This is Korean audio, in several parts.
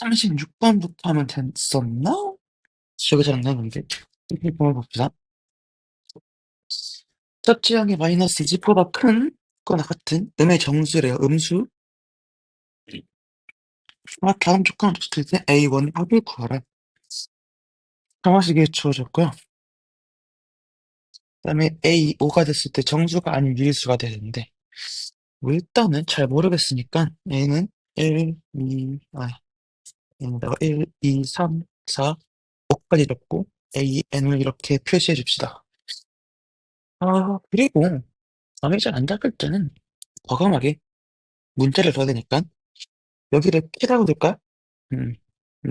36번부터 하면 됐었나? 기억이 잘 안 나는데. 한번 봅시다. 첫째 항의 마이너스 2보다 큰 거나 같은 음의 정수래요. 음수. 아, 다음 조건을 줬을 때 A1 합을 구하라. 정화식이 주어졌고요. 그 다음에 A5가 됐을 때 정수가 아닌 유리수가 되는데 뭐 일단은 잘 모르겠으니까 A는 1, 2, 아, N에다가 1, 2, 3, 4, 5까지 적고 A, N을 이렇게 표시해 줍시다. 아, 그리고 마음이 잘안 잡힐 때는 과감하게 문자를 넣어야 되니까 여기를 P라고 둘까? 음,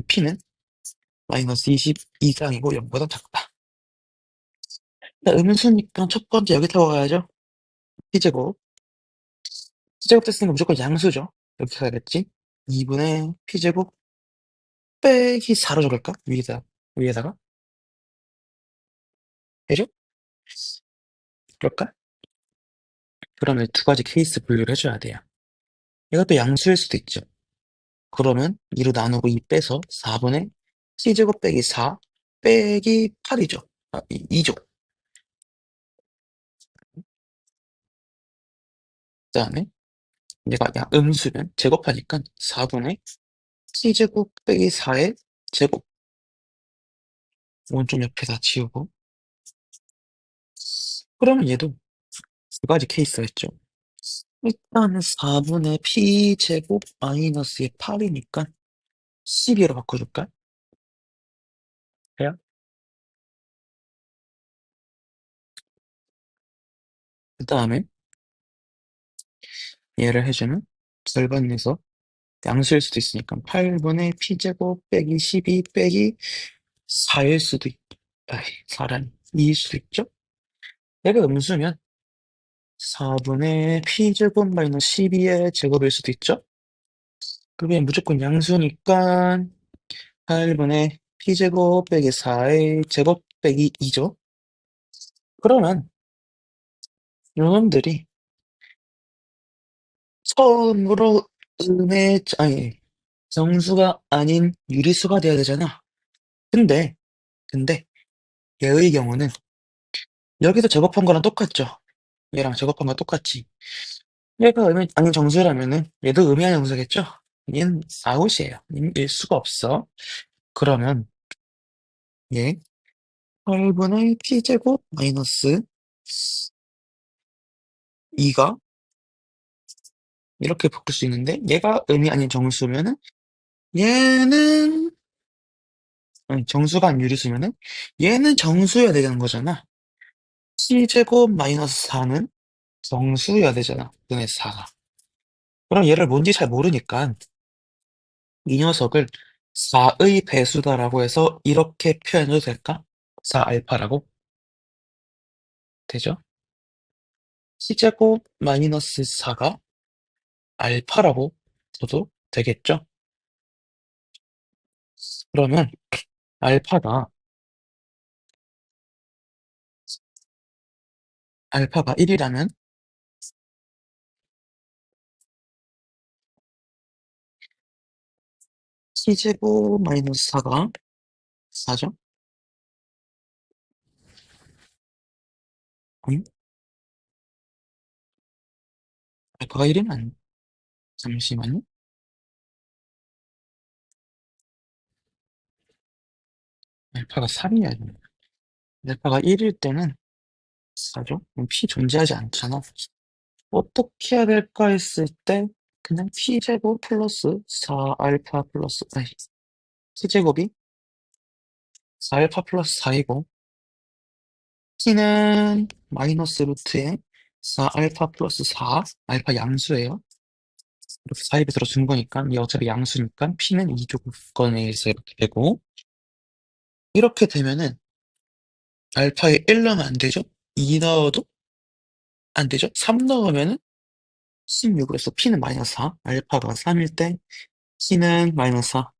P는 마이너스 20 이상이고 0보다 작다. 음수니까 첫 번째 여기 타고 가야죠. P제곱. P제곱 됐으니까 무조건 양수죠. 여기 가야겠지? 2분의 P제곱 빼기 4로 적을까? 위에다, 위에다가? 되죠? 그럴까? 그러면 두 가지 케이스 분류를 해줘야 돼요. 이것도 양수일 수도 있죠. 그러면 2로 나누고 2 빼서 4분의 C제곱 빼기 4 빼기 8이죠. 아, 2죠. 그 다음에 얘가 야, 음수면 제곱하니까 4분의 C제곱 빼기 4의 제곱 오른쪽 옆에다 지우고 그러면 얘도 두 가지 케이스가 있죠. 일단은 4분의 P제곱 마이너스의 8이니까 12로 바꿔줄까? 돼요? 그 다음에 얘를 해주면 절반에서 양수일 수도 있으니까 8분의 P제곱 빼기 12 빼기 4일 수도 있, 아이, 4란 2일 수도 있죠? 얘가 음수면 4분의 P제곱 마이너스 12의 제곱일 수도 있죠? 그게 무조건 양수니까 8분의 P제곱 빼기 4의 제곱 빼기 2죠? 그러면 요놈들이 처음으로 음의, 아니, 정수가 아닌 유리수가 돼야 되잖아. 근데, 근데, 얘의 경우는 여기서 제곱한 거랑 똑같죠? 얘랑 제곱한 거 똑같지? 얘가 음이 아닌 정수라면은 얘도 음이 아닌 정수겠죠? 얘는 아웃이에요. 얘일 수가 없어. 그러면 얘 8분의 p제곱 마이너스 2가 이렇게 바꿀 수 있는데 얘가 음이 아닌 정수면은 얘는 아니, 정수가 아닌 유리수면은 얘는 정수여야 되는 거잖아. p제곱 마이너스 4는 정수여야 되잖아. 분의 4가. 그럼 얘를 뭔지 잘 모르니까 이 녀석을 4의 배수다라고 해서 이렇게 표현해도 될까? 4알파라고? 되죠? C제곱 마이너스 4가 알파라고 써도 되겠죠? 그러면 알파가 알파가 1이라면 C제곱 마이너스 4가 4죠? 응? 알파가 1이면 잠시만요. 알파가 3이어야 됩니다. 알파가 1일 때는 4죠? 그럼 P 존재하지 않잖아. 어떻게 해야 될까 했을 때 그냥 P제곱 플러스 4알파 플러스 아니 T제곱이 4알파 플러스 4이고 T는 마이너스 루트에 4알파 플러스 4 알파 양수예요. 이렇게 사입에 들어준 거니까 이 어차피 양수니까 P는 2조건에서 이렇게 되고 이렇게 되면은 알파에 1 넣으면 안 되죠? 2 넣어도 안 되죠? 3 넣으면은 16으로서 P는 마이너스 4 알파가 3일 때 T는 마이너스 4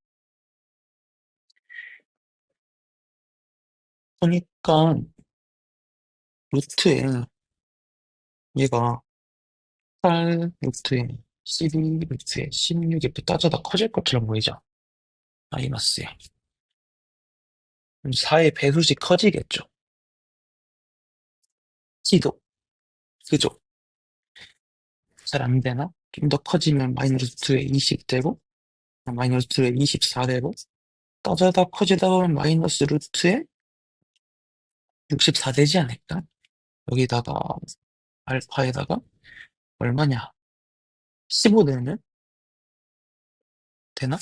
그러니까 루트에 얘가 8 루트에 12 루트에 16 이렇게 따져다 커질 것처럼 보이죠? 마이너스에. 4의 배수식 커지겠죠. t도. 그죠? 잘 안 되나? 좀 더 커지면 마이너스 2에 20 되고, 마이너스 2에 24 되고, 따져다 커지다 보면 마이너스 루트에 64 되지 않을까? 여기다가 알파에다가 얼마냐? 15 되면 되나?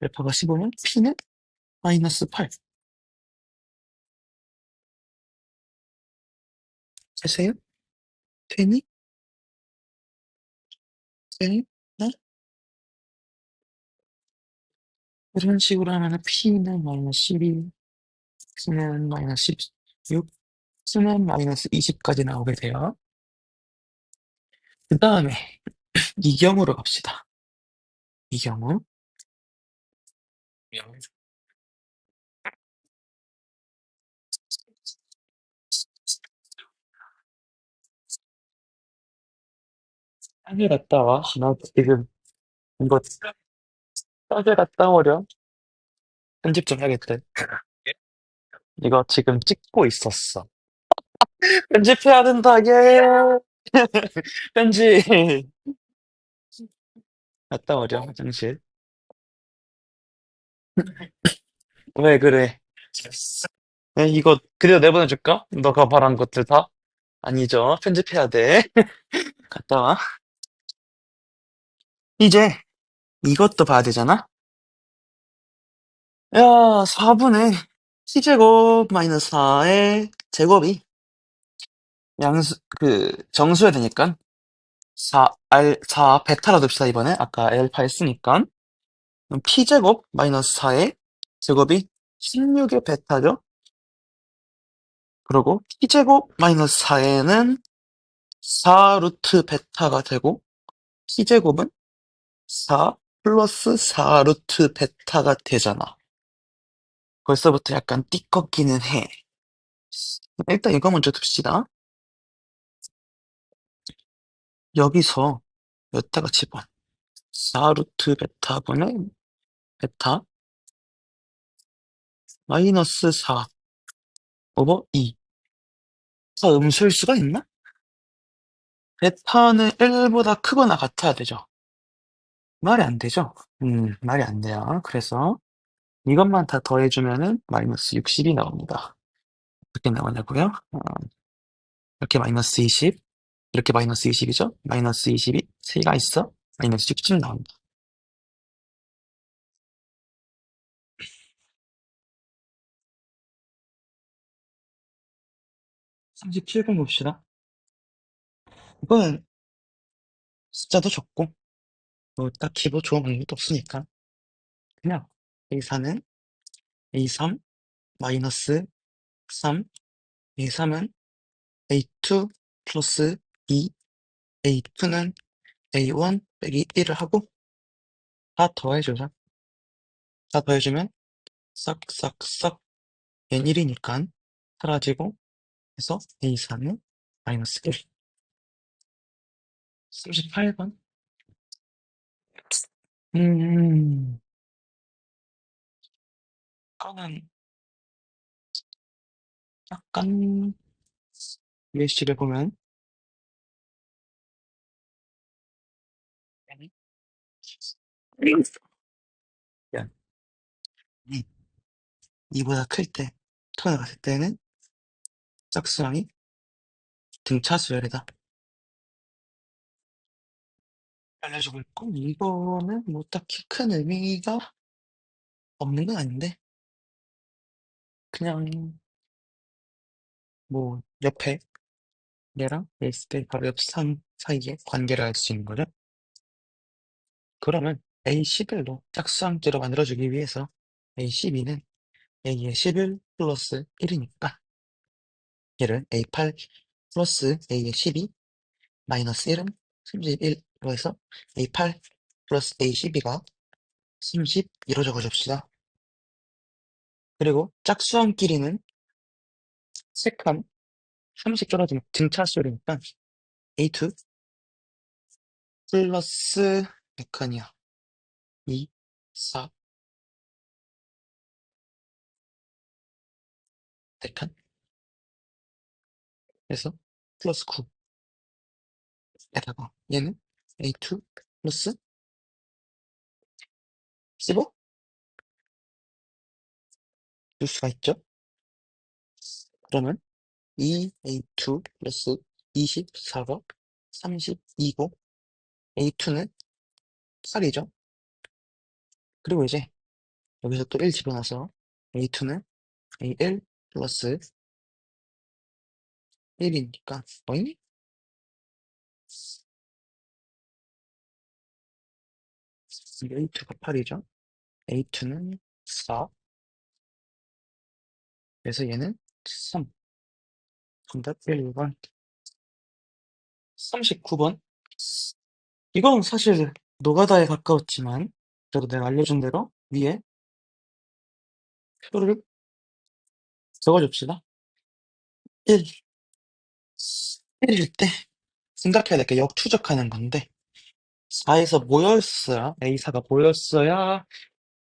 알파가 15면 p는 마이너스 8. 되세요? 되니? 되니? 네? 이런 식으로 하면 p는 마이너스 12, p는 마이너스 16, p는 마이너스 20까지 나오게 돼요. 그 다음에 이경우로 갑시다. 이경우. 땅에 갔다 와. 나 지금 이거 땅에 갔다 오려. 편집 좀 해야겠다. 이거 지금 찍고 있었어. 편집해야 된다, 예! 편집! 갔다 오려, 화장실. 왜 그래? 에, 이거 그대로 내보내줄까? 너가 말한 것들 다? 아니죠. 편집해야 돼. 갔다 와. 이제 이것도 봐야 되잖아? 야, 4분의 t제곱 마이너스 4의 제곱이 양수, 그, 정수야 되니까 4, R, 4 베타로 둡시다, 이번에. 아까 알파 했으니까. 그럼 p제곱 마이너스 4의 제곱이 16의 베타죠? 그리고 t제곱 마이너스 4에는 4 루트 베타가 되고 t제곱은 4 플러스 4 루트 베타가 되잖아. 벌써부터 약간 띠껍기는 해. 일단 이거 먼저 둡시다. 여기서 여기다가 집어. 4 루트 베타분의 베타 마이너스 4 오버 2. 다 음수일 수가 있나? 베타는 1보다 크거나 같아야 되죠. 말이 안 되죠? 음, 말이 안 돼요. 그래서 이것만 다 더해주면은 마이너스 60이 나옵니다. 어떻게 나오냐고요? 어, 이렇게 마이너스 20, 이렇게 마이너스 20이죠? 마이너스 20이 3가 있어? 마이너스 60 나옵니다. (37번) 봅시다. 이거는 숫자도 적고 뭐 딱히 뭐 좋은 방법도 없으니까 그냥 A4는 A3 마이너스 3 A3은 A2 플러스 2 A2는 A1 빼기 1을 하고 다 더해주자 다 더해주면 싹싹싹 n 1이니까 사라지고 해서 A4는 마이너스 1 38번. 음. 이거는 약간 예시를 보면 야, 이, 이보다 클 때, 턴을 갔을 때는 짝수랑이 등차 수열이다. 알려주고 있고, 이거는 뭐 딱히 큰 의미가 없는 건 아닌데, 그냥, 뭐, 옆에, 얘랑 있을 때 바로 옆상 사이에 관계를 알 수 있는 거죠. 그러면 A11로 짝수항제로 만들어주기 위해서 A12는 A의 11 플러스 1이니까 얘를 A8 플러스 A의 12 마이너스 1은 31로 해서 A8 플러스 A12가 32로 적어줍시다. 그리고 짝수항끼리는 세칸 30 줄어지면 등차수열이니까 A2 플러스 몇 칸이야? 2 4 1칸 그래서 플러스 9 에다가 얘는 A2 플러스 15? 줄 수가 있죠? 그러면 2A2 플러스 24가 32고 A2는 8이죠? 그리고 이제 여기서 또 1 집어넣어서 A2는 A1 플러스 1이니까 어이? A2가 8이죠? A2는 4 그래서 얘는 3 정답 1, 2번 39번 이건 사실 노가다에 가까웠지만 그래도 내가 알려준 대로 위에 표를 적어줍시다 1 1일 때 생각해야 될 게 역추적하는 건데 4에서 모였어야 A4가 모였어야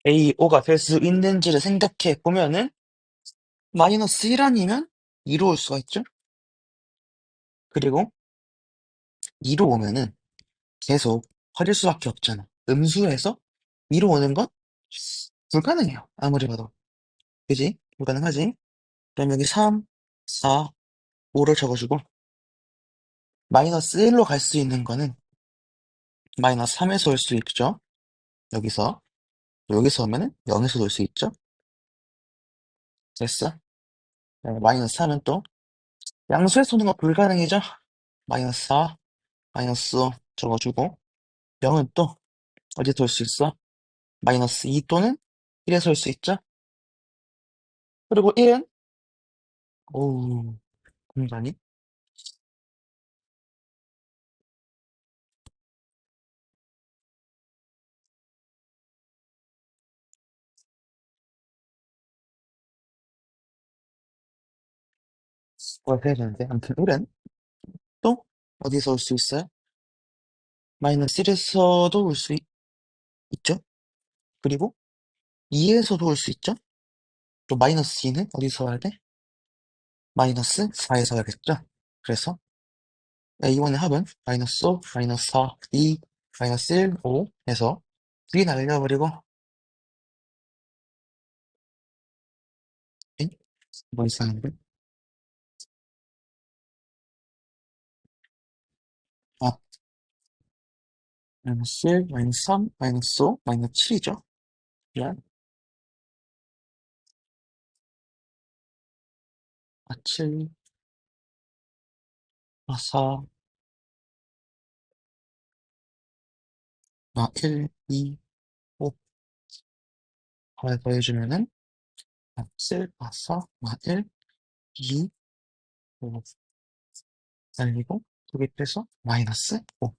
A5가 될 수 있는지를 생각해 보면은 마이너스 1 아니면 2로 올 수가 있죠? 그리고 2로 오면은 계속 버릴 수밖에 없잖아. 음수에서 2로 오는 건 불가능해요. 아무리 봐도. 그지? 불가능하지? 그럼 여기 3, 4, 5를 적어주고 마이너스 1로 갈 수 있는 거는 마이너스 3에서 올 수 있죠? 여기서 여기서 오면은 0에서 올 수 있죠? 됐어? 네, 마이너스 3은 또 양수에서 오는 거 불가능이죠? 마이너스 4, 마이너스 5 적어주고 0은 또 어디서 올수 있어? 마이너스 2 또는 1에서 올 수 있죠? 그리고 1은 오우 공간이 뭘 해야 되는데 아무튼 1은 또 어디서 올 수 있어요? 마이너스 1에서도 올 수 있죠? 그리고 2에서도 올수 있죠? 또 마이너스 2는 어디서 와야 돼? 마이너스 4에서 와야겠죠? 그래서 A1의 합은 마이너스 5, 마이너스 4, 2, 마이너스 1, 5 해서 2 날려버리고 엥? 뭐 이상한데? 아 마이너스 1, 마이너스 3, 마이너스 5, 마이너스 7이죠? 미안 아 7, 아 4, 아 1, 2, 5 하나 더 해주면은 아 7, 아 4, 아 1, 2, 5 날리고 두 개 빼서 마이너스 5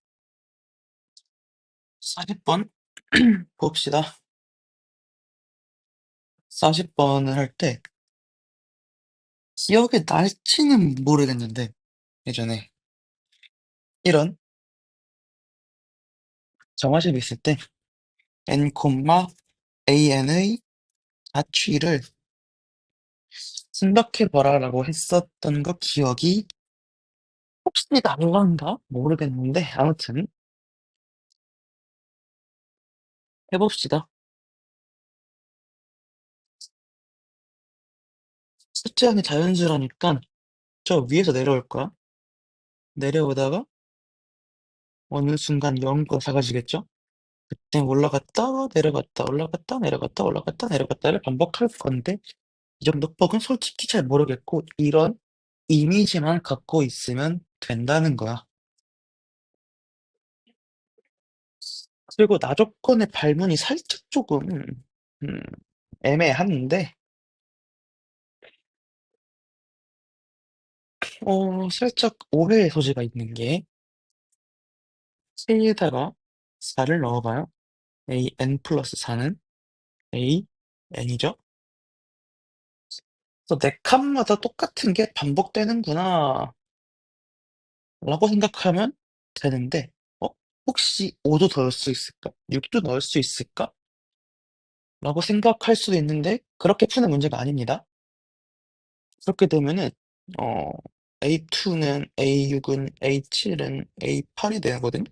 40번 봅시다 40번을 할 때 기억에 날지는 모르겠는데 예전에 이런 정화집이 있을 때 n, an의 자취를 생각해봐라라고 했었던 거 기억이 혹시 날란가? 모르겠는데 아무튼 해봅시다. 숫자는 자연수라니까 저 위에서 내려올 거야. 내려오다가 어느 순간 0거 작아지겠죠? 그때 올라갔다 내려갔다 올라갔다 내려갔다 올라갔다 내려갔다를 반복할 건데 이 정도 폭은 솔직히 잘 모르겠고 이런 이미지만 갖고 있으면 된다는 거야. 그리고 나조건의 발문이 살짝 조금 음, 애매한데 어, 살짝 오해의 소지가 있는 게 K에다가 4를 넣어봐요. a n 플러스 4는 a n이죠. 그래서 네 칸마다 똑같은 게 반복되는구나 라고 생각하면 되는데 어? 혹시 5도 더 넣을 수 있을까? 6도 넣을 수 있을까? 라고 생각할 수도 있는데 그렇게 푸는 문제가 아닙니다. 그렇게 되면은 어 A2는 A6은 A7은 A8이 되거든요.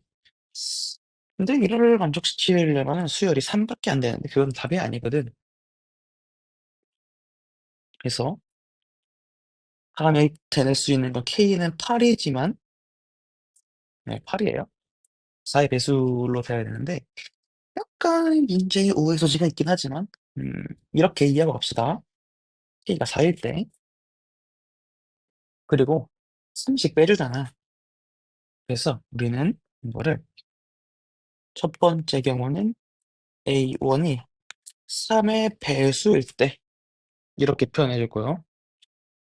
근데 이를 만족시키려면은 수열이 3밖에 안 되는데 그건 답이 아니거든. 그래서 다음에 되낼 수 있는 건 K는 8이지만 네, 8이에요. 4의 배수로 돼야 되는데 약간 문제의 오해 소지가 있긴 하지만 음, 이렇게 이해하고 갑시다. K가 4일 때 그리고 3씩 빼주잖아. 그래서 우리는 이거를 첫 번째 경우는 A1이 3의 배수일 때 이렇게 표현해 줄 거예요.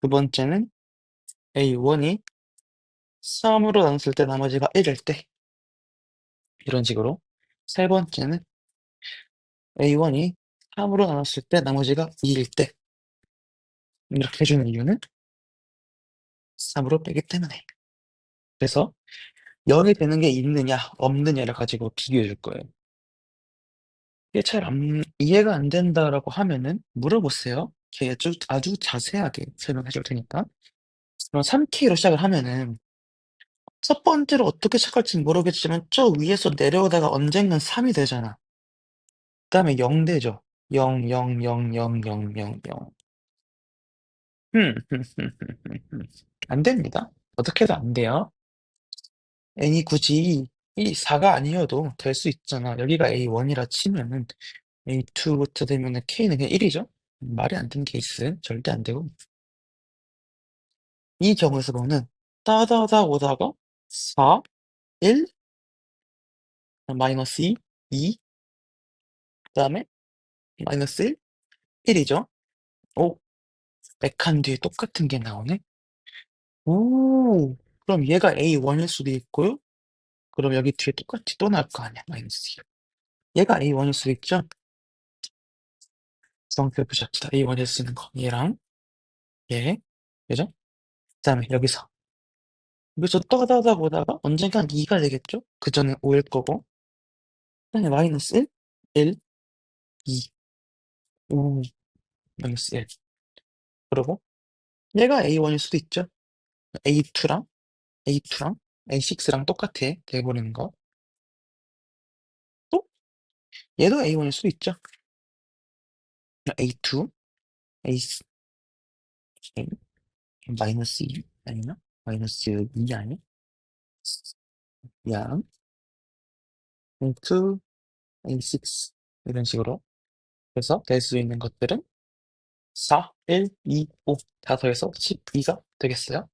두 번째는 A1이 3으로 나눴을 때 나머지가 1일 때 이런 식으로 세 번째는 A1이 3으로 나눴을 때 나머지가 2일 때 이렇게 해주는 이유는 3으로 빼기 때문에 그래서 0이 되는 게 있느냐 없느냐를 가지고 비교해 줄 거예요. 이게 잘 안, 이해가 안 된다라고 하면은 물어보세요. 걔 아주, 아주 자세하게 설명해 줄 테니까. 그럼 3K로 시작을 하면은 첫 번째로 어떻게 시작할지는 모르겠지만 저 위에서 내려오다가 언젠간 3이 되잖아. 그 다음에 0 되죠. 0, 0, 0, 0, 0, 0, 0. 음, 안 됩니다. 어떻게 해도 안 돼요. n이 굳이 이 4가 아니어도 될 수 있잖아. 여기가 A1이라 치면은 A2부터 되면은 K는 그냥 1이죠? 말이 안 되는 케이스. 절대 안 되고. 이 경우에서 보면 따다다 오다가 4, 1, 마이너스 2, 2, 그 다음에 마이너스 1, 1이죠? 오, 백한 뒤에 똑같은 게 나오네? 오, 그럼 얘가 A1일 수도 있고요? 그럼 여기 뒤에 똑같이 또 나올 거 아니야, 마이너스 2. 얘가 A1일 수도 있죠? 구성표 보시합시다. A1일 수 있는 거. 얘랑, 얘, 그죠? 그 다음에 여기서. 여기서 떠다다 보다가 언젠간 2가 되겠죠? 그 전에 5일 거고. 그 다음에 마이너스 1, 1, 2. 오, 마이너스 1. 그리고 얘가 A1일 수도 있죠? A2랑, A2랑, A6랑 똑같아. 돼버리는 거. 또, 얘도 A1일 수도 있죠? A2, A, A, 마이너스 2 아니면 마이너스 2 아니? 양, A2, A6 이런 식으로 그래서 될 수 있는 것들은 4, 1, 2, 5 다 더해서 12가 되겠어요.